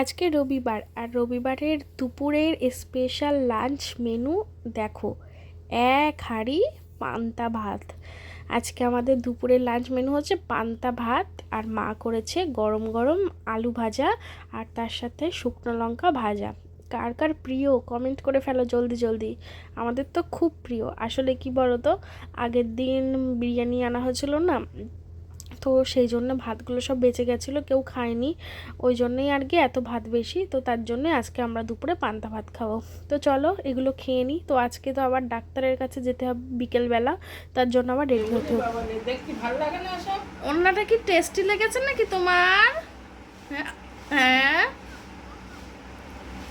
আজকে রবিবার আর রবিবারের দুপুরের স্পেশাল লাঞ্চ মেনু দেখো, এক হাঁড়ি পান্তা ভাত। আজকে আমাদের দুপুরের লাঞ্চ মেনু হচ্ছে পান্তা ভাত আর মা করেছে গরম গরম আলু ভাজা আর তার সাথে শুকনো লঙ্কা ভাজা। কার কার প্রিয় কমেন্ট করে ফেলো জলদি জলদি। আমাদের তো খুব প্রিয়। আসলে কি বলো তো আগের দিন বিরিয়ানি আনা হয়েছিল না তো সেই জন্য ভাতগুলো সব বেঁচে গেছিল কেউ খায়নি। ওই জন্যই আর কি এত ভাত বেশি তো তার জন্যই আজকে আমরা দুপুরে পান্তা ভাত খাব। তো চলো এগুলো খেয়ে নিই তো আজকে তো আবার ডাক্তারের কাছে যেতে হবে বিকেলবেলা তার জন্য আবার রেডি হতে হবে। অন্যটা কি টেস্টি লেগেছে নাকি তোমার? হ্যাঁ হ্যাঁ।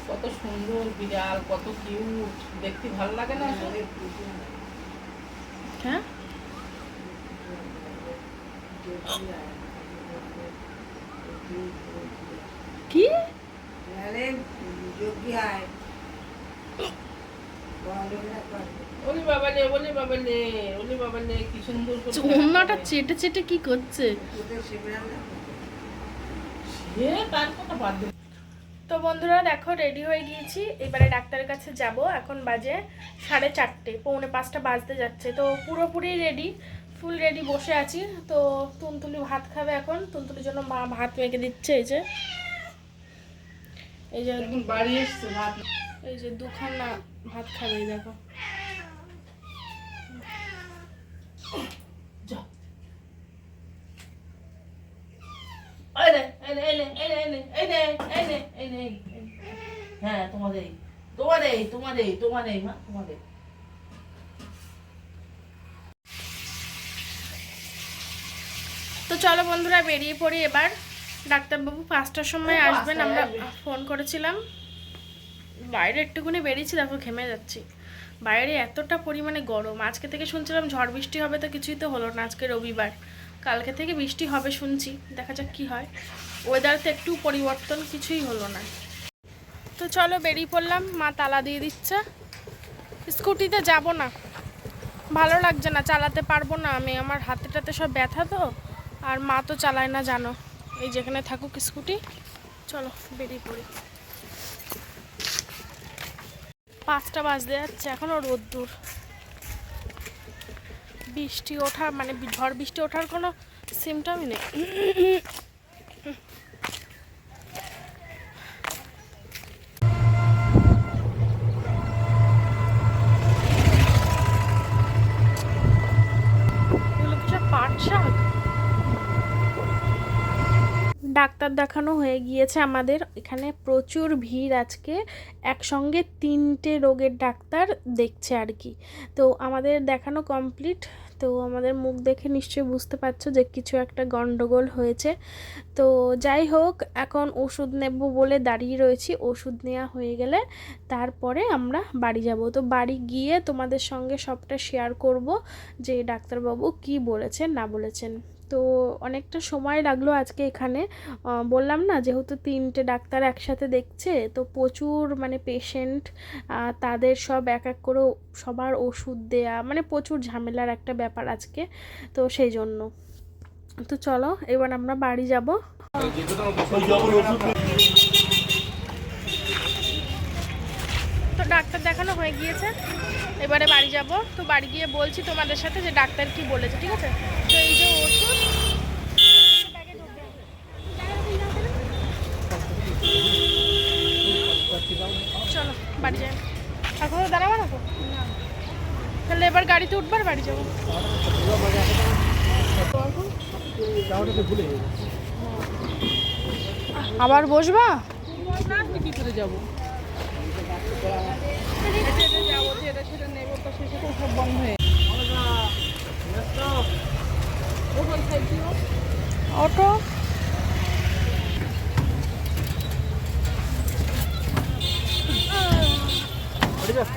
কত সুন্দর বিড়াল কত কিউট দেখতে ভালো লাগে না হ্যাঁ কি ওলি বাবা রে ওলি বাবা রে ওলি বাবা রে কি সুন্দর অন্যটা চেটে চেটে কি করছে। তো বন্ধুরা দেখো রেডি হয়ে গিয়েছি। এবারে ডাক্তারের কাছে যাব। এখন বাজে সাড়ে চারটে পৌনে পাঁচটা বাজতে যাচ্ছে। তো পুরোপুরি রেডি ফুল রেডি বসে আছি। তো তুলতুলি ভাত খাবে এখন। তুলতুলির জন্য মা ভাত মেখে দিচ্ছে এই যে। এই যে বাড়ি এসছে ভাত। এই যে দুখানা ভাত খাবে দেখো। হ্যাঁ তোমাদের তোমাদের তোমাদের তোমাদের মা তোমাদের তো চলো বন্ধুরা বেরিয়ে পড়ি এবার। ডাক্তারবাবু পাঁচটার সময় আসবেন আমরা ফোন করেছিলাম। বাইরে একটুখানি বেরিয়েছি দেখো ঘেমে যাচ্ছি। বাইরে এতটা পরিমাণে গরম আজকে থেকে শুনছিলাম ঝড় বৃষ্টি হবে তো কিছুই তো হলো না আজকে রবিবার। কালকে থেকে বৃষ্টি হবে শুনছি দেখা যাক কি হয়। ওয়েদার তো একটু পরিবর্তন কিছুই হলো না। তো চলো বেরিয়ে পড়লাম মা তালা দিয়ে দিচ্ছে। স্কুটিতে যাব না। ভালো লাগছে না চালাতে পারব না আমি আমার হাতে টাতে সব ব্যথা তো। আর মা তো চালায় না, জানো। এই যেখানে থাকুক স্কুটি, চলো বেরিয়ে পড়ি। পাঁচটা বাজতে যাচ্ছে এখনও রোদ্দুর। বৃষ্টি ওঠা মানে ঝড় বৃষ্টি ওঠার কোনো সিমটমই নেই। পাট ডাক্তার দেখানো হয়ে গিয়েছে আমাদের। এখানে প্রচুর ভিড় আজকে। একসঙ্গে তিনটে রোগের ডাক্তার দেখছে আর কি। তো আমাদের দেখানো কমপ্লিট তো আমাদের মুখ দেখে নিশ্চয়ই বুঝতে পারছ যে কিছু একটা গন্ডগোল হয়েছে। তো যাই হোক, এখন ওষুধ নেব বলে দাঁড়িয়ে রয়েছি। ওষুধ নেওয়া হয়ে গেলে তারপরে আমরা বাড়ি যাব। তো বাড়ি গিয়ে তোমাদের সঙ্গে সবটা শেয়ার করব যে ডাক্তারবাবু কি বলেছেন, না বলেছেন। তো অনেকটা সময় লাগল আজকে এখানে। বললাম না, যেহেতু তিনটে ডাক্তার একসাথে দেখছে, তো প্রচুর মানে পেশেন্ট তাদের সব এক এক করে সবার ওষুধ দেয়া মানে প্রচুর ঝামেলার একটা ব্যাপার আজকে, তো সেই জন্য। তো চলো, এবার আমরা বাড়ি যাব তো ডাক্তার দেখানো হয়ে গিয়েছে। এবারে বাড়ি যাব। তো বাড়ি গিয়ে বলছি তোমাদের সাথে যে ডাক্তার কি বলেছে, ঠিক আছে? তো এই যে চলো, বাড়ি যাই। না তাহলে এবার গাড়িতে উঠবার বাড়ি যাব। আবার বসবা? কি করে যাব? যেটা সেটা নেব তো সব বন্ধ হয়ে অটো?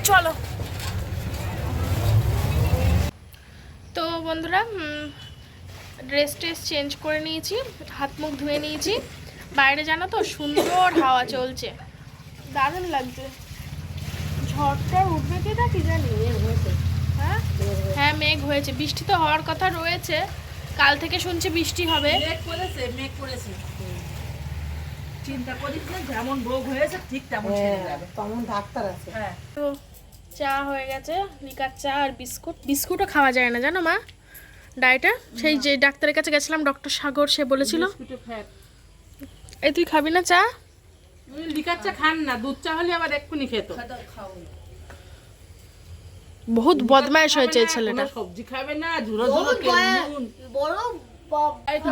চলো। তো বন্ধুরা ড্রেস ট্রেস চেঞ্জ করে নিয়েছি হাত মুখ ধুয়ে নিয়েছি। বাইরে জানো তো সুন্দর হাওয়া চলছে। দারুণ লাগছে। ঝড়টা উঠবে কি না কি জানি হ্যাঁ? হ্যাঁ মেঘ হয়েছে। বৃষ্টি তো হওয়ার কথা রয়েছে। কাল থেকে শুনছি বৃষ্টি হবে। মেঘ করেছে মেঘ করেছে। চিন্তা করিস না যেমন রোগ হয়েছে ঠিক তেমন সেরে যাবে। তেমন ডাক্তার আছে। হ্যাঁ। তো চা হয়ে গেছে লিকার চা আর বিস্কুট। বিস্কুটও খাওয়া যায় না জানো মা? ডায়েটে? সেই যে ডাক্তারের কাছে গেছিলাম ডক্টর সাগর সে বলেছিল। এই তুই খাবি না চা? লিকার চা খান না দুধ চা হলে আবার এক্ষুনি খেত বহুত বদমাইশ হয়েছে এই ছেলেটা সবজি খাবে না ঝুরো ঝুরো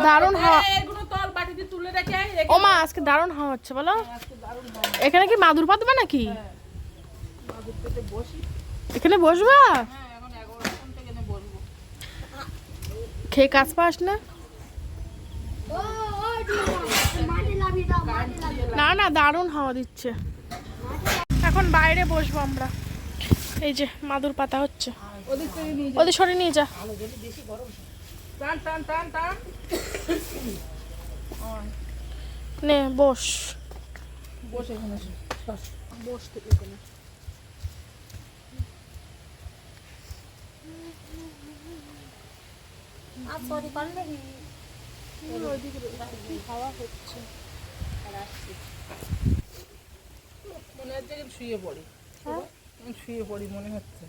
দারুণ হাওয়া এগুলো তল বাটিতে তুলে রেখে ও মা আজকে দারুণ হাওয়া হচ্ছে বলো এখানে কি মাদুর পাতবে নাকি এখানে বসবা এখন এগারোটা থেকে এনে বসবো খেয়ে কাজ পাস না না না দারুণ হাওয়া দিচ্ছে। এখন বাইরে বসবো আমরা। এই যে মাদুর পাতা হচ্ছে। থেকে নিয়ে ওদের সরে নিয়ে যা। টান টান টান টান নে। বস বসে এখানে বস মনে হচ্ছে শুয়ে পড়ি। আমি শুয়ে পড়ি মনে হচ্ছে।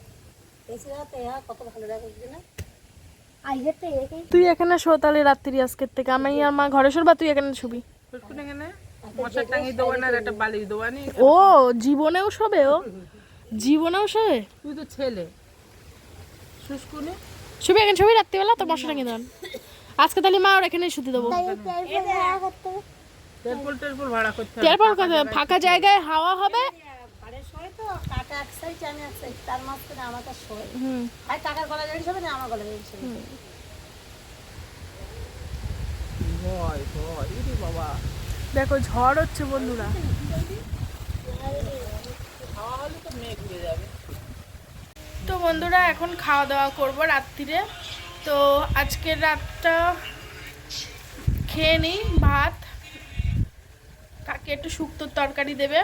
তুই এখানে শো তাহলে রাত্রি আজকের থেকে। আমি আর মা ঘরে শোর বা তুই এখানে শুবি? দেবো নি ও জীবনেও শোবে ও? জীবনেও শোবে? তুই তো ছেলে। শুবি এখানে শুবি রাত্রিবেলা তো মশা টাঙিয়ে দেন আজকে তাহলে মা ওর এখানে শুতে দেবো। তেরপল ফাঁকা জায়গায় হাওয়া হবে? দেখো ঝড় হচ্ছে বন্ধুরা হাওয়া হলে তো মেঘ উড়ে যাবে তো বন্ধুরা এখন খাওয়া দাওয়া করব রাত্রিরে। তো আজকের রাতটা খেয়ে নিই ভাত। একটু শুক্তোর তরকারি দেবে।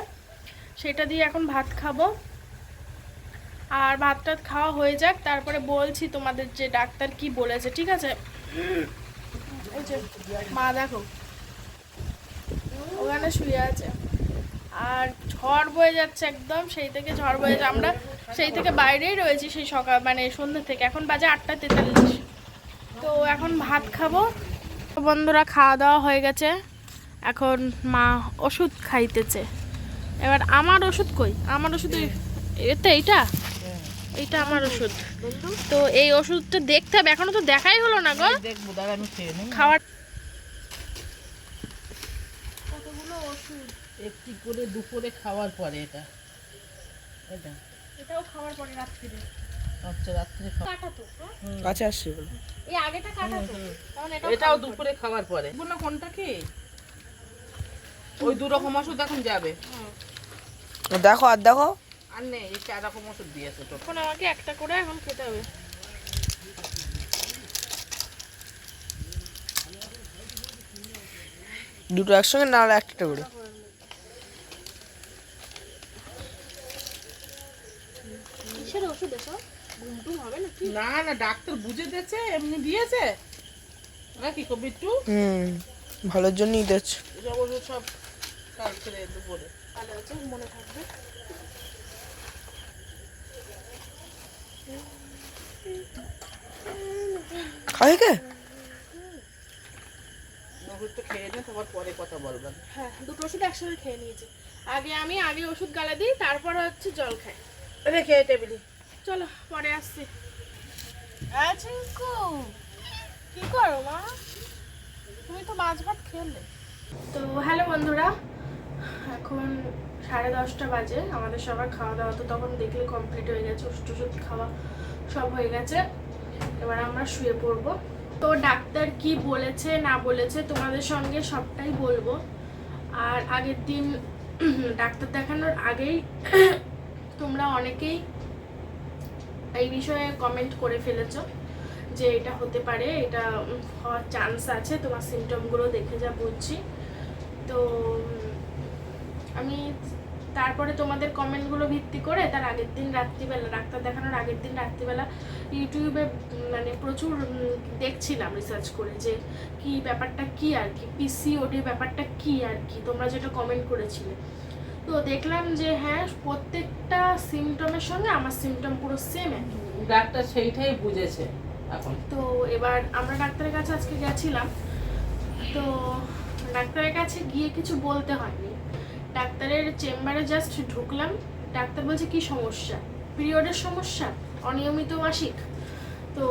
সেটা দিয়ে এখন ভাত খাব। আর ভাত টাত খাওয়া হয়ে যাক, তারপরে বলছি তোমাদের যে ডাক্তার কি বলেছে, ঠিক আছে? মা দেখো, ওখানে শুয়ে আছে। আর ঝড় বয়ে যাচ্ছে একদম, সেই থেকে ঝড় বয়ে যাচ্ছে আমরা সেই থেকে বাইরেই রয়েছি সেই সকাল মানে সন্ধ্যা থেকে, এখন বাজে আটটা তেতাল্লিশ। তো এখন ভাত খাব। বন্ধুরা, খাওয়া দাওয়া হয়ে গেছে। এখন মা ওষুধ খাইতেছে। এবার আমার ওষুধ কই? আমার ওষুধ এতে এইটা? এইটা আমার ওষুধ। তো এই ওষুধটা দেখতে হবে। এখনও তো দেখাই হলো না গো। খাওয়ার একটি করে দুপুরে খাওয়ার পরে এটা। এটা। এটাও খাওয়ার পরে রাত্রিরে। আচ্ছা রাত্রে খাওয়া কাটা তো হ্যাঁ? কাছে আসছে বলে। এই আগেটা কাটা তো। কারণ এটাও এটাও দুপুরে খাওয়ার পরে। না কোনটা কি? ওই দু রকম ওষুধ এখন যাবে। দেখো আর দেখো। আর নেই এই চার রকম ওষুধ দিয়েছে তো। এখন আমাকে একটা করে এখন খেতে হবে। দুটো একসঙ্গে না হলে একটা করে। না না ডাক্তার বুঝে দিয়েছে এমনি দিয়েছে। নাকি কবিটু হুম ভালোর জন্যই ওষুধ সব কালকে দুপুরে ভালো আছে মনে থাকবে খাই কে খেয়ে নে তোমার পরে কথা বলবেন হ্যাঁ দুটো ওষুধ একসাথে খেয়ে নিয়েছি আগে আমি আগে ওষুধ গালা দিই তারপর হচ্ছে জল খাই রেখে টেবিলে চলো পরে আসছি চিঙ্কু কি করো মা তুমি তো মাছ ভাত খেলে তো হ্যালো বন্ধুরা এখন সাড়ে দশটা বাজে, আমাদের সবার খাওয়া দাওয়া তো তখন দেখলে কমপ্লিট হয়ে গেছে, ওষুধ ওষুধ খাওয়া সব হয়ে গেছে। এবার আমরা শুয়ে পড়ব। তো ডাক্তার কি বলেছে, না বলেছে তোমাদের সঙ্গে সবটাই বলব। আর আগের দিন ডাক্তার দেখানোর আগেই তোমরা অনেকেই এই বিষয়ে কমেন্ট করে ফেলেছো যে এটা হতে পারে, এটা হওয়ার চান্স আছে, তোমার সিমটমগুলো দেখে যা বুঝছি। তো আমি তারপরে তোমাদের কমেন্টগুলো ভিত্তি করে তার আগের দিন রাত্রিবেলা ডাক্তার দেখানোর আগের দিন রাত্রিবেলা ইউটিউবে মানে প্রচুর দেখছিলাম রিসার্চ করে যে কি ব্যাপারটা কি আর কি পিসিওডি ব্যাপারটা কি আর কি তোমরা যেটা কমেন্ট করেছিলে। তো দেখলাম যে হ্যাঁ প্রত্যেকটা সিমটমের সঙ্গে আমার সিমটম পুরো সেম ডাক্তার সেইটাই বুঝেছে এখন। তো এবার আমরা ডাক্তারের কাছে আজকে গেছিলাম। তো ডাক্তারের কাছে গিয়ে কিছু বলতে হয়নি। ডাক্তারের চেম্বারে জাস্ট ঢুকলাম। ডাক্তার বলছে, কি সমস্যা? পিরিয়ডের সমস্যা? অনিয়মিত মাসিক? তো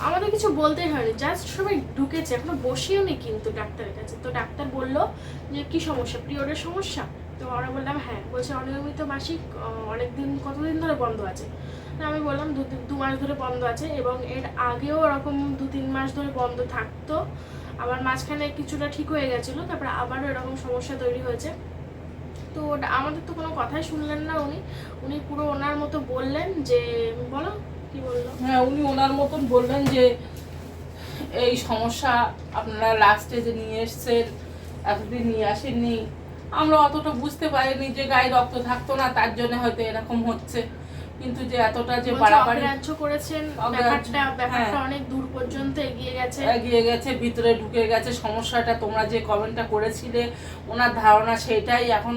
আমাদের কিছু বলতেই হয়নি জাস্ট সবাই ঢুকেছে, এখনও বসিও নি কিন্তু ডাক্তারের কাছে। তো ডাক্তার বলল যে, কি সমস্যা? পিরিয়ডের সমস্যা? তো আমরা বললাম হ্যাঁ। বলছে, অনিয়মিত মাসিক অনেক দিন কতদিন ধরে বন্ধ আছে? আমি বললাম, দু দু মাস ধরে বন্ধ আছে এবং এর আগেও ওরকম দু তিন মাস ধরে বন্ধ থাকতো। আবার মাঝখানে কিছুটা ঠিক হয়ে গেছিল, তারপর আবারও এরকম সমস্যা তৈরি হয়েছে। তো আমাদের তো কোনো কথাই শুনলেন না উনি। উনি পুরো ওনার মতো বললেন যে, বলো, কি বলল? হ্যাঁ উনি ওনার মতন বললেন যে, এই সমস্যা আপনারা লাস্টে যে নিয়ে এসছেন, এতদিন নিয়ে আসেননি। আমরা অতটা বুঝতে পারিনি যে গায়ে রক্ত থাকতো না, তার জন্য হয়তো এরকম হচ্ছে। কিন্তু যে এতটা যে বাড়াবাড়ি অগ্রাহ্য করেছেন ব্যাপারটা ব্যাপারটা হ্যাঁ। অনেক দূর পর্যন্ত এগিয়ে গেছে। এগিয়ে গেছে ভিতরে ঢুকে গেছে সমস্যাটা তোমরা যে কমেন্টটা করেছিলে ওনার ধারণা সেটাই এখন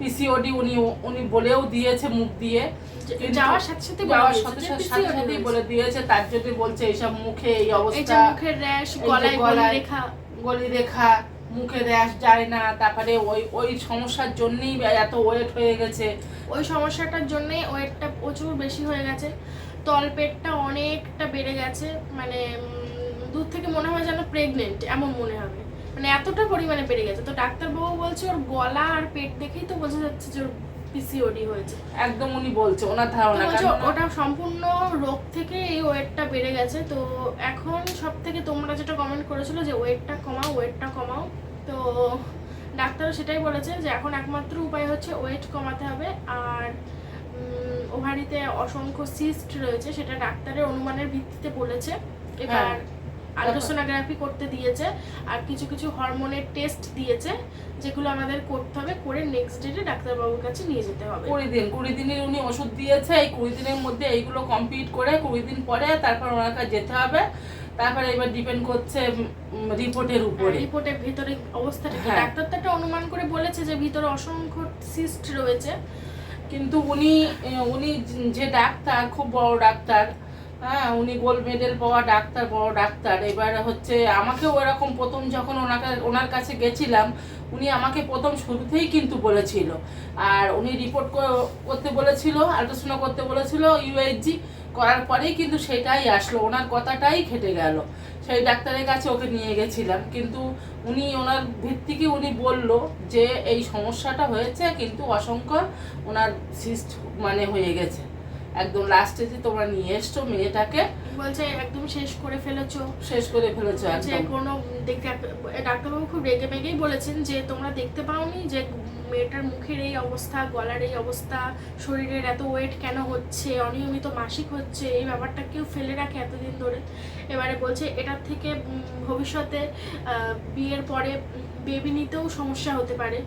পিসিওডি উনি উনি বলেও দিয়েছে মুখ দিয়ে। যাওয়ার সাথে সাথে যাওয়ার সাথে সাথে বলে দিয়েছে তার জন্য বলছে এইসব মুখে এই অবস্থা। মুখের র্যাশ গলায় গলি গলায়- রেখা গলি রেখা মুখে র্যাশ যায় না তারপরে ওই ওই সমস্যার জন্যই এত ওয়েট হয়ে গেছে। ওই সমস্যাটার জন্যই ওয়েটটা প্রচুর বেশি হয়ে গেছে। তলপেটটা অনেকটা বেড়ে গেছে মানে দূর থেকে মনে হয় যেন প্রেগনেন্ট এমন মনে হবে। মানে এতটা পরিমাণে বেড়ে গেছে। তো ডাক্তারবাবু বলছে ওর গলা আর পেট দেখেই তো বোঝা যাচ্ছে যে ওর পিসিওডি হয়েছে। একদম উনি বলছে ওনার ধারণা বলছে ওটা সম্পূর্ণ রোগ থেকে এই ওয়েটটা বেড়ে গেছে। তো এখন সব থেকে তোমরা যেটা কমেন্ট করেছিল যে ওয়েটটা কমাও ওয়েটটা কমাও। তো ডাক্তারও সেটাই বলেছে যে এখন একমাত্র উপায় হচ্ছে ওয়েট কমাতে হবে আর ওভারিতে অসংখ্য সিস্ট রয়েছে সেটা ডাক্তারের অনুমানের ভিত্তিতে বলেছে। এবার হ্যাঁ। আলট্রাসোনোগ্রাফি করতে দিয়েছে আর কিছু কিছু হরমোনের টেস্ট দিয়েছে যেগুলো আমাদের করতে হবে করে নেক্সট ডেটে ডাক্তারবাবুর কাছে নিয়ে যেতে হবে। কুড়ি দিন কুড়ি দিনের উনি ওষুধ দিয়েছে এই কুড়ি দিনের মধ্যে এইগুলো কমপ্লিট করে কুড়ি দিন পরে তারপর ওনার কাছে যেতে হবে। তারপরে এবার ডিপেন্ড করছে রিপোর্টের উপরে। রিপোর্টের ভিতরে অবস্থাটা কি? হ্যাঁ। ডাক্তার তো একটা অনুমান করে বলেছে যে ভিতরে অসংখ্য সিস্ট রয়েছে। কিন্তু উনি উনি যে ডাক্তার খুব বড় ডাক্তার হ্যাঁ উনি গোল্ড মেডেল পাওয়া ডাক্তার বড় ডাক্তার। এবার হচ্ছে আমাকেও এরকম প্রথম যখন ওনাকে ওনার কাছে গেছিলাম উনি আমাকে প্রথম শুরুতেই কিন্তু বলেছিল। আর উনি রিপোর্ট করতে বলেছিল আল্ট্রাসাউন্ড করতে বলেছিল ইউএইচজি করার পরেই কিন্তু সেটাই আসলো। ওনার কথাটাই খেটে গেল। সেই ডাক্তারের কাছে ওকে নিয়ে গেছিলাম। কিন্তু উনি ওনার ভিত্তিকে উনি বলল যে এই সমস্যাটা হয়েছে কিন্তু অসংখ্য ওনার সিস্ট মানে হয়ে গেছে। একদম লাস্টে যে তোমরা নিয়ে এসছো মেয়েটাকে বলছে একদম শেষ করে ফেলেছো। শেষ করে ফেলেছো যে কোনো দেখতে ডাক্তারবাবু খুব রেগে মেগেই বলেছেন যে তোমরা দেখতে পাওনি যে মেয়েটার মুখের এই অবস্থা, গলার এই অবস্থা, শরীরের এত ওয়েট কেন হচ্ছে, অনিয়মিত মাসিক হচ্ছে, এই ব্যাপারটা কেউ ফেলে রাখে এতদিন ধরে। এবারে বলছে এটার থেকে ভবিষ্যতে বিয়ের পরে বেবি নিতেও সমস্যা হতে পারে।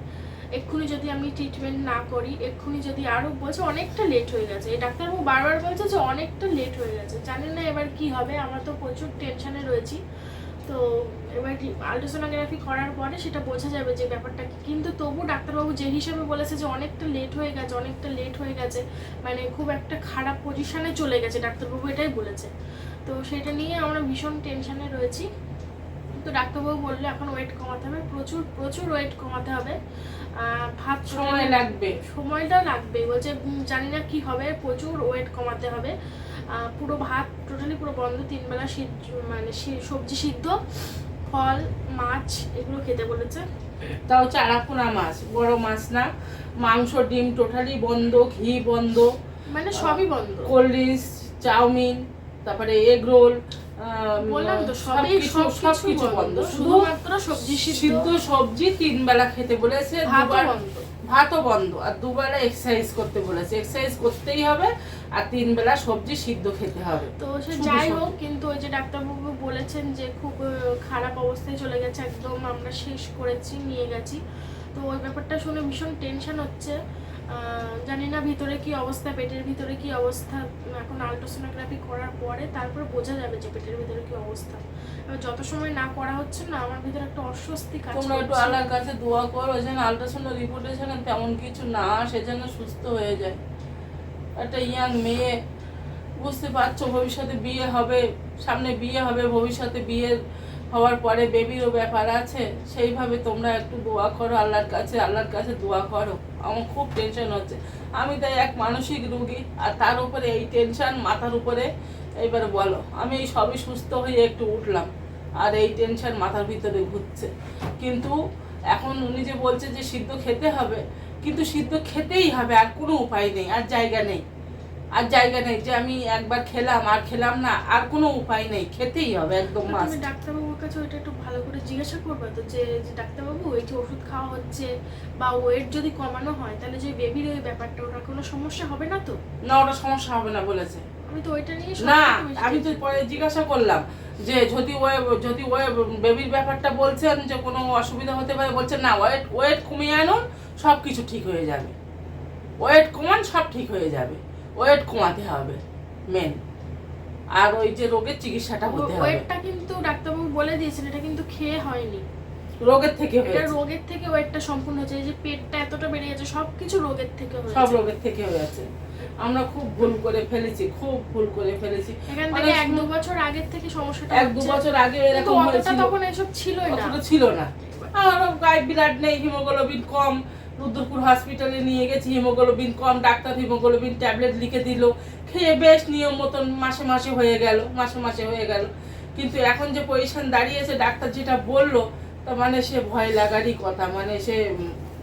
এক্ষুনি যদি আমি ট্রিটমেন্ট না করি, এক্ষুনি যদি আরও বলছে অনেকটা লেট হয়ে গেছে। এই ডাক্তারবাবু বারবার বলছে যে অনেকটা লেট হয়ে গেছে। জানেন না এবার কি হবে, আমরা তো প্রচুর টেনশানে রয়েছি। তো এবার আলট্রাসোনোগ্রাফি করার পরে সেটা বোঝা যাবে যে ব্যাপারটা কি। কিন্তু তবু ডাক্তারবাবু যে হিসাবে বলেছে যে অনেকটা লেট হয়ে গেছে অনেকটা লেট হয়ে গেছে মানে খুব একটা খারাপ পজিশনে চলে গেছে ডাক্তারবাবু এটাই বলেছে। তো সেটা নিয়ে আমরা ভীষণ টেনশানে রয়েছি। তো ডাক্তারবাবু বলল এখন ওয়েট কমাতে হবে প্রচুর প্রচুর ওয়েট কমাতে হবে। ভাত সময় লাগবে। সময়টা লাগবে। বলছে জানি না কি হবে প্রচুর ওয়েট কমাতে হবে। পুরো ভাত টোটালি পুরো বন্ধ তিনবেলা সিদ্ধ মানে সবজি সিদ্ধ। ফল মাছ এগুলো খেতে বলেছে। তাও চারাপোনা মাছ বড় মাছ না। মাংস ডিম টোটালি বন্ধ ঘি বন্ধ। মানে সবই বন্ধ। কোল্ড ড্রিঙ্কস চাউমিন তারপরে এগ রোল বললাম তো সবই সব সব কিছু বন্ধ। শুধুমাত্র সবজি সিদ্ধ। সবজি তিন বেলা খেতে বলেছে দুবার ভাতও বন্ধ। আর দুবেলা এক্সারসাইজ করতে বলেছে। এক্সারসাইজ করতেই হবে আর তিন বেলা সবজি সিদ্ধ খেতে হবে। তো সে যাই হোক কিন্তু ওই যে ডাক্তারবাবু বলেছেন যে খুব খারাপ অবস্থায় চলে গেছে একদম আমরা শেষ করেছি নিয়ে গেছি। তো ওই ব্যাপারটা শুনে ভীষণ টেনশন হচ্ছে। জানি না ভিতরে কি অবস্থা পেটের ভিতরে কি অবস্থা। এখন আলট্রাসোনোগ্রাফি করার পরে তারপর বোঝা যাবে যে পেটের ভিতরে কি অবস্থা। এবার যত সময় না করা হচ্ছে না আমার ভিতরে একটা অস্বস্তি কাজ তোমরা একটু আল্লাহর কাছে দোয়া করো যেন আল্ট্রাসাউন্ড রিপোর্টে যেন তেমন কিছু না আসে যেন সুস্থ হয়ে যায়। একটা ইয়াং মেয়ে, বুঝতে পারছ ভবিষ্যতে বিয়ে হবে, সামনে বিয়ে হবে, ভবিষ্যতে বিয়ে হওয়ার পরে বেবিরও ব্যাপার আছে, সেইভাবে তোমরা একটু দোয়া করো আল্লাহর কাছে আল্লাহর কাছে দোয়া করো। আমার খুব টেনশন হচ্ছে। আমি তাই এক মানসিক রুগী, আর তার উপরে এই টেনশন মাথার উপরে এইবার বলো, আমি এই সবই সুস্থ হয়ে একটু উঠলাম, আর এই টেনশন মাথার ভিতরে ঘুরছে। কিন্তু এখন উনি যে বলছে যে সিদ্ধ খেতে হবে কিন্তু সিদ্ধ খেতেই হবে আর কোনো উপায় নেই আর জায়গা নেই। আর জায়গা নেই যে আমি একবার খেলাম আর খেলাম না আর কোনো উপায় নেই খেতেই হবে একদম তুমি ডাক্তারবাবুর কাছে ওইটা একটু ভালো করে জিজ্ঞাসা করবে তো যে যে ডাক্তারবাবু এই যে ওষুধ খাওয়া হচ্ছে বা ওয়েট যদি কমানো হয় তাহলে যে বেবির ওই ব্যাপারটা ওটা কোনো সমস্যা হবে না তো? না ওটা সমস্যা হবে না বলেছে। আমি তো ওইটা নিয়ে না আমি তো পরে জিজ্ঞাসা করলাম যে যদি ওয়ে যদি ওয়ে বেবির ব্যাপারটা বলছেন যে কোনো অসুবিধা হতে পারে বলছেন না ওয়েট ওয়েট কমিয়ে আনুন সব কিছু ঠিক হয়ে যাবে। ওয়েট কমান সব ঠিক হয়ে যাবে। ওয়েট কমাতে হবে মেন আর ওই যে রোগের চিকিৎসাটা হতে হবে। ওয়েটটা কিন্তু ডাক্তারবাবু বলে দিয়েছেন এটা কিন্তু খেয়ে হয়নি। রোগের থেকে হয়েছে। এটা রোগের থেকে ওয়েটটা সম্পূর্ণ এই যে পেটটা এতটা বেড়ে গেছে সবকিছু রোগের থেকে হয়েছে। সব রোগের থেকে হয়েছে। আমরা খুব ভুল করে ফেলেছি খুব ভুল করে ফেলেছি। এখান থেকে এক দু বছর আগের থেকে সমস্যাটা এক দু বছর আগে এরকম হয়েছিল। তখন এসব ছিল না। ছিল না। আমারও গায়ে বিরাট নেই হিমোগ্লোবিন কম। রুদ্রপুর হসপিটালে নিয়ে গেছি হিমোগ্লোবিন কম, ডাক্তার হিমোগ্লোবিন ট্যাবলেট লিখে দিল। খেয়ে বেশ নিয়ম মতন মাসে মাসে হয়ে গেল, মাসে মাসে হয়ে গেল। কিন্তু এখন যে পজিশন দাঁড়িয়েছে, ডাক্তার যেটা বলল, তা মানে সে ভয় লাগারই কথা। মানে সে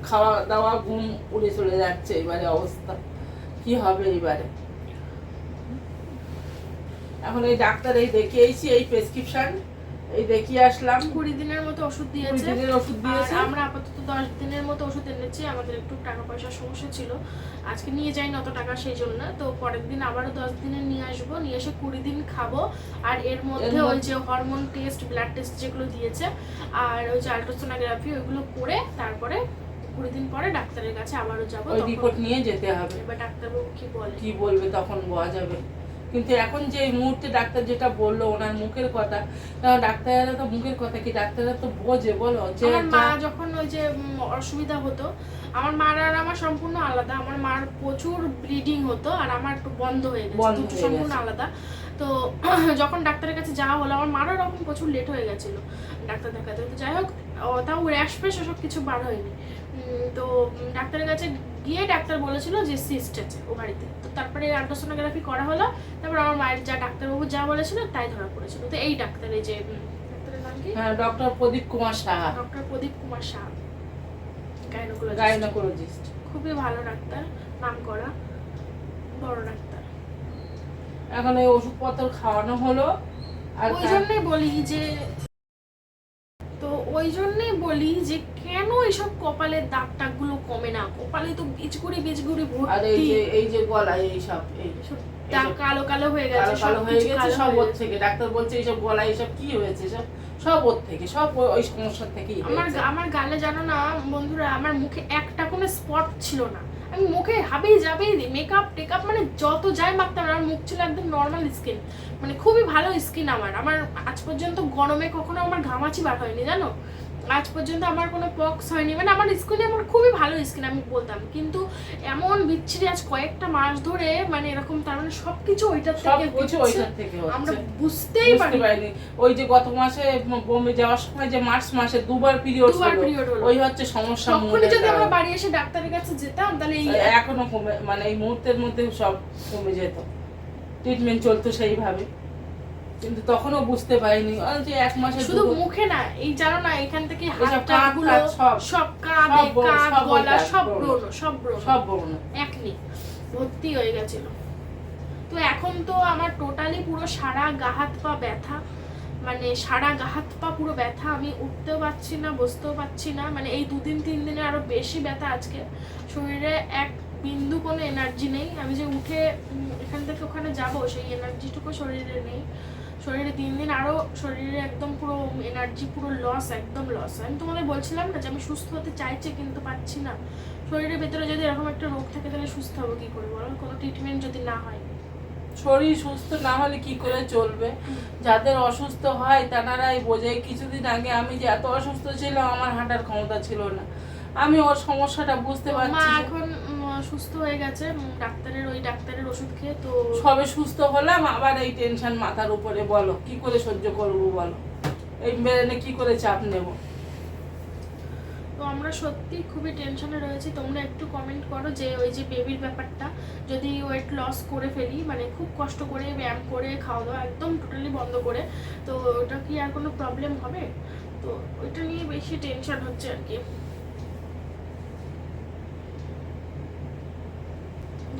খাওয়া দাওয়া ঘুম উড়ে চলে যাচ্ছে এবারে অবস্থা। কি হবে এবারে? এখন এই ডাক্তার এই দেখিয়েছি এই প্রেসক্রিপশন এই দেখিয়ে আসলাম। কুড়ি দিনের মতো ওষুধ দিয়েছে। দিনের ওষুধ আর দিয়েছে। আমরা আপাতত দশ দিনের মতো ওষুধ এনেছি। আমাদের একটু টাকা পয়সার সমস্যা ছিল। আজকে নিয়ে যাই অত টাকা সেই জন্য। তো পরের দিন আবারও দশ দিনের নিয়ে আসব। নিয়ে এসে কুড়ি দিন খাব। আর এর মধ্যে ওই যে হরমোন টেস্ট ব্লাড টেস্ট যেগুলো দিয়েছে আর ওই যে আলট্রাসোনোগ্রাফি ওইগুলো করে তারপরে কুড়ি দিন পরে ডাক্তারের কাছে আবারও যাব। রিপোর্ট নিয়ে যেতে হবে। এবার ডাক্তারবাবু কি বলে? কি বলবে তখন বোঝা যাবে। কিন্তু এখন যে এই মুহূর্তে ডাক্তার যেটা বলল ওনার মুখের কথা ডাক্তাররা তো মুখের কথা কি ডাক্তাররা তো বোঝে বলো? যে মা যখন ওই যে অসুবিধা হতো আমার মার আর আমার সম্পূর্ণ আলাদা। আমার মার প্রচুর ব্লিডিং হতো আর আমার একটু বন্ধ হয়ে গেছে সম্পূর্ণ আলাদা। তো যখন ডাক্তারের কাছে যাওয়া হলো আমার মারও এরকম প্রচুর লেট হয়ে গেছিল ডাক্তার দেখাতে। তো যাই হোক তাও র্যাশ ফ্যাশ ওসব কিছু বার হয়নি। তো ডাক্তারের কাছে গিয়ে ডাক্তার বলেছিল যে সিস্ট আছে ও বাড়িতে। তো তারপরে আল্ট্রাসোনোগ্রাফি করা হলো তারপর আমার মায়ের যা ডাক্তারবাবু যা বলেছিল তাই ধরা পড়েছিল। তো এই ডাক্তার এই যে কি? হ্যাঁ doctor Pradip Kumar Saha. Doctor Pradip Kumar gynaecologist খুবই ভালো ডাক্তার নাম করা বড় ডাক্তার। এখন এই ওষুধপত্র খাওয়ানো হলো আর ওই জন্যই বলি যে তো ওই জন্যই বলি যে কেন এইসব কপালের দাগ টাগগুলো কমে না? কপালে তো বীজগুড়ি বীজগুড়ি আর এই ভর্তি যে এই যে গলায় এই সব এই দাগ কালো কালো হয়ে গেছে কালো হয়ে গেছে সব ওর থেকে। ডাক্তার বলছে এইসব গলায় এইসব কি হয়েছে? সব সব ওর থেকে সব ওই- ওই সমস্যা থেকেই আমার আমার গালে জানো না বন্ধুরা আমার মুখে একটা কোনো স্পট ছিল না। আমি মুখে হাবেই যাবেই দিই মেকআপ টেকআপ মানে যত যাই মাখতাম আমার মুখ ছিল একদম নর্মাল স্কিন মানে খুবই ভালো স্কিন আমার। আমার আজ পর্যন্ত গরমে কখনো আমার ঘামাচি বার হয়নি জানো? আজ পর্যন্ত আমার কোনো পক্স হয়নি। মানে আমার স্কিনে আমার খুবই ভালো স্কিন আমি বলতাম। কিন্তু এমন বিচ্ছিরি আজ কয়েকটা মাস ধরে মানে এরকম তার মানে সবকিছু ওইটার থেকে কিছু ওইটার থেকে আমরা বুঝতেই পারি পারিনি। ওই যে গত মাসে বোম্বে যাওয়ার সময় যে মার্চ মাসে দুবার পিরিয়ড দুবার হলো হলো। ওই হচ্ছে সমস্যা তখনই যদি আমরা বাড়ি এসে ডাক্তারের কাছে যেতাম তাহলে এই এখনও কমে মানে এই মুহূর্তের মধ্যে সব কমে যেত। ট্রিটমেন্ট চলতো সেইভাবে। কিন্তু তখনও বুঝতে পারিনি। যে এক মাসে শুধু মুখে না এই জানো না এখান থেকে সব। সব কাঁধে কাঁধ গলা সব ব্রণ। ব্রণ সব ব্রণ। সব বড়। একনি। ভর্তি হয়ে গেছিল। তো এখন তো আমার টোটালি পুরো সারা গা হাত পা ব্যথা। মানে সারা গা হাত পা পুরো ব্যথা। আমি উঠতেও পারছি না বসতেও পারছি না। মানে এই দুদিন তিন দিনে আরও বেশি ব্যথা আজকে। শরীরে এক বিন্দু কোনো এনার্জি নেই। আমি যে উঠে এখান থেকে ওখানে যাব সেই এনার্জিটুকু শরীরে নেই। শরীরে দিন দিন আরও শরীরে একদম পুরো এনার্জি পুরো লস একদম লস আমি তোমাদের বলছিলাম না যে আমি সুস্থ হতে চাইছি কিন্তু পাচ্ছি না। শরীরের ভেতরে যদি এরকম একটা রোগ থাকে তাহলে সুস্থ হবে কি করে বলো? কোনো ট্রিটমেন্ট যদি না হয়। শরীর সুস্থ না হলে কি করে চলবে? যাদের অসুস্থ হয় তারাই বোঝে। কিছুদিন আগে আমি যে এত অসুস্থ ছিলাম আমার হাঁটার ক্ষমতা ছিল না। আমি ওর সমস্যাটা বুঝতে পারছি এখন সুস্থ হয়ে গেছে ডাক্তারের ওই ডাক্তারের ওষুধ খেয়ে তো সবে সুস্থ হলাম আবার এই টেনশন মাথার উপরে বলো কি করে সহ্য করব বলো? এই মেরেনে কি করে চাপ নেব? তো আমরা সত্যি খুবই টেনশনে রয়েছি তোমরা একটু কমেন্ট করো যে ওই যে বেবির ব্যাপারটা যদি ওয়েট লস করে ফেলি মানে খুব কষ্ট করে ব্যায়াম করে খাওয়া দাওয়া একদম টোটালি বন্ধ করে তো ওটা কি আর কোনো প্রবলেম হবে? তো ওইটা নিয়ে বেশি টেনশন হচ্ছে আর কি।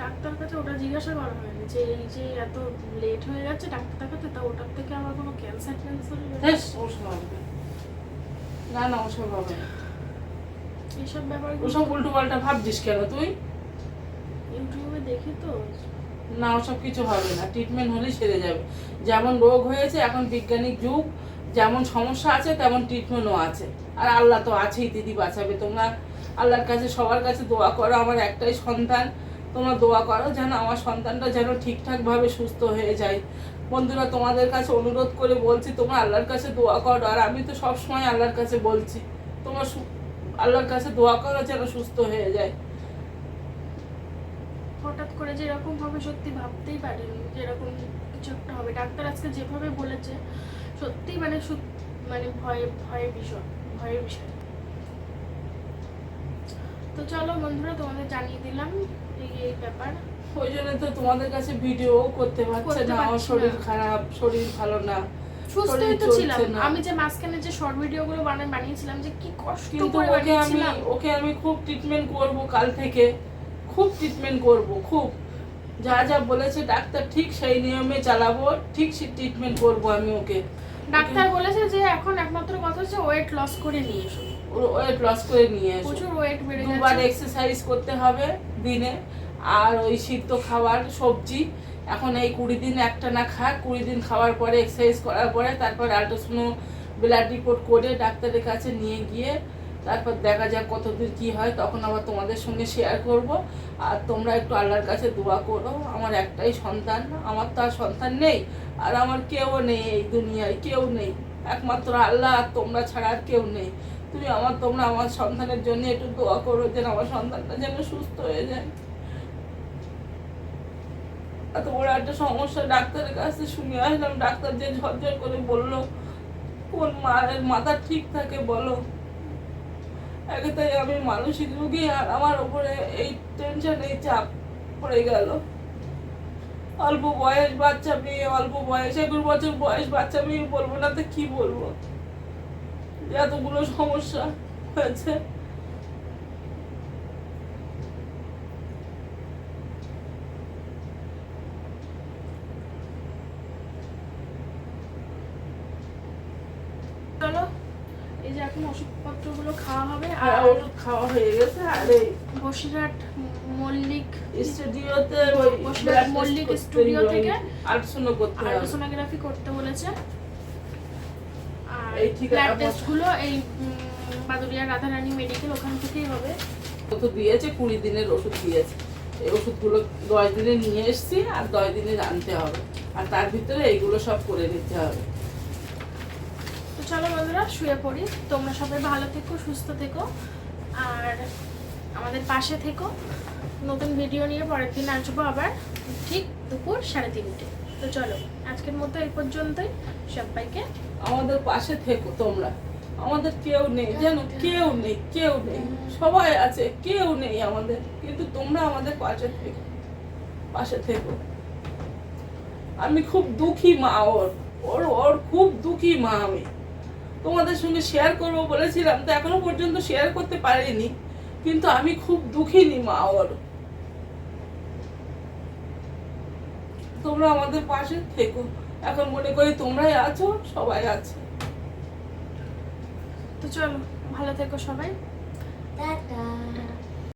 ডাক্তার কাছে ওটা জিজ্ঞাসা করা হয়নি যে এই যে এত লেট হয়ে যাচ্ছে ডাক্তার দেখাতে তা ওটার থেকে আমার কোনো ক্যান্সার হবে না। না ওসব হবে এইসব ব্যাপারগুলো ওসব উল্টো পাল্টা ভাবছিস কেন তুই? ইউটিউবে দেখি তো। না ওসব কিছু হবে না। ট্রিটমেন্ট হলেই সেরে যাবে। যেমন রোগ হয়েছে এখন বিজ্ঞানিক যুগ। যেমন সমস্যা আছে তেমন ট্রিটমেন্টও আছে। আর আল্লাহ তো আছেই দিদি বাঁচাবে। তোমরা আল্লাহর কাছে সবার কাছে দোয়া করো। আমার একটাই সন্তান। তোমরা দোয়া করো যেন আমার সন্তানটা যেন ঠিকঠাকভাবে সুস্থ হয়ে যায়। বন্ধুরা, তোমাদের কাছে অনুরোধ করে বলছি, তোমরা আল্লাহর কাছে দোয়া করো। আর আমি তো সবসময় আল্লাহর কাছে বলছি, তোমরা আল্লাহর কাছে দোয়া করো যেন সুস্থ হয়ে যায়। হঠাৎ করে যে এরকম হবে, সত্যি ভাবতেই পারিনি যে এরকম কিছু একটা হবে। ডাক্তার আজকে যেভাবে বলেছে সত্যি মানে মানে ভয়ে ভয়ের বিষয় ভয়ের বিষয় তো চলো বন্ধুরা তোমাদের জানিয়ে দিলাম এই ব্যাপার। ওই জন্য তো তোমাদের কাছে ভিডিও করতে পারছে না আমার শরীর খারাপ শরীর ভালো না সুস্থই তো ছিলাম। আমি যে মাঝখানে যে শর্ট ভিডিওগুলো বানাই বানিয়েছিলাম যে কি কষ্ট করে ওকে আমি বানিয়েছিলাম। ওকে আমি খুব ট্রিটমেন্ট করব কাল থেকে। খুব ট্রিটমেন্ট করব খুব। যা যা বলেছে ডাক্তার ঠিক সেই নিয়মে চালাবো ঠিক সে ট্রিটমেন্ট করব আমি ওকে। ডাক্তার বলেছে যে এখন একমাত্র কথা হচ্ছে ওয়েট লস করে নিয়ে। এসো ওয়েট লস করে নিয়ে এসো। প্রচুর ওয়েট বেড়ে দুবার এক্সারসাইজ করতে হবে দিনে। আর ওই সিদ্ধ খাবার সবজি। এখন এই কুড়ি দিন একটা না খা কুড়ি দিন খাওয়ার পরে এক্সারসাইজ করার পরে তারপর আল্ট্রাসাউন্ড ব্লাড রিপোর্ট করে ডাক্তারের কাছে নিয়ে গিয়ে তারপর দেখা যাক কতদূর কি হয়। তখন আবার তোমাদের সঙ্গে শেয়ার করব। আর তোমরা একটু আল্লাহর কাছে দোয়া করো। আমার একটাই সন্তান আমার তো আর সন্তান নেই। আর আমার কেউ নেই এই দুনিয়ায় কেউ নেই। একমাত্র আল্লাহ আর তোমরা ছাড়া আর কেউ নেই। তুমি আমার, তোমরা আমার সন্তানের জন্য একটু দোয়া করো যেন আমার সন্তানটা যেন সুস্থ হয়ে যায়। এত বড় একটা সমস্যা, ডাক্তারের কাছে শুনে আসলাম, ডাক্তার যে ঝরঝর করে বলল, কোন মায়ের মাথা ঠিক থাকে বলো? একে তাই আমি মানসিক রুগী আর আমার উপরে এই টেনশন এই চাপ পড়ে গেল। অল্প বয়স বাচ্চা মেয়ে, অল্প বয়স, একুশ বছর বয়স বাচ্চা মেয়ে, বলব না তো কি বলব? এতগুলো সমস্যা হয়েছে। চলো এই যে এখন ওষুধপত্রগুলো খাওয়া হবে আর আর ওষুধ খাওয়া হয়ে গেছে আর এই বসিরহাট মল্লিক স্টুডিওতে ওই বসিরহাট মল্লিক স্টুডিও থেকে আল্ট্রাসাউন্ড করতে হবে। আলট্রাসোনোগ্রাফি করতে বলেছে। ব্লাড টেস্টগুলো এই রাধারানী মেডিকেল ওখান থেকেই হবে। ওষুধ দিয়েছে কুড়ি দিনের ওষুধ দিয়েছে। এই ওষুধগুলো দশ দিনে নিয়ে এসছি আর দশ দিনে আনতে হবে। আর তার ভিতরে এইগুলো সব করে নিতে হবে। তো চলো বন্ধুরা শুয়ে পড়ি। তোমরা সবাই ভালো থেকো সুস্থ থেকো। আর আমাদের পাশে থেকো। নতুন ভিডিও নিয়ে পরের দিন আসব আবার ঠিক দুপুর সাড়ে তিনটে। তো চলো আজকের মতো এই পর্যন্তই। সবাইকে আমাদের পাশে থেকো তোমরা। আমাদের কেউ নেই জানো কেউ নেই কেউ নেই। সবাই আছে, কেউ নেই আমাদের, কিন্তু তোমরা আমাদের পাশে থেকো পাশে থেকো। আমি খুব দুঃখী মা ওর ওর ওর খুব দুঃখী মা আমি। তোমাদের সঙ্গে শেয়ার করব বলেছিলাম, তো এখনও পর্যন্ত শেয়ার করতে পারিনি, কিন্তু আমি খুব দুঃখিনী মা ওর। তোমরা আমাদের পাশে থেকো। এখন মনে করি তোমরাই আছো সবাই আছে। তো চলো ভালো থেকো সবাই। টাটা।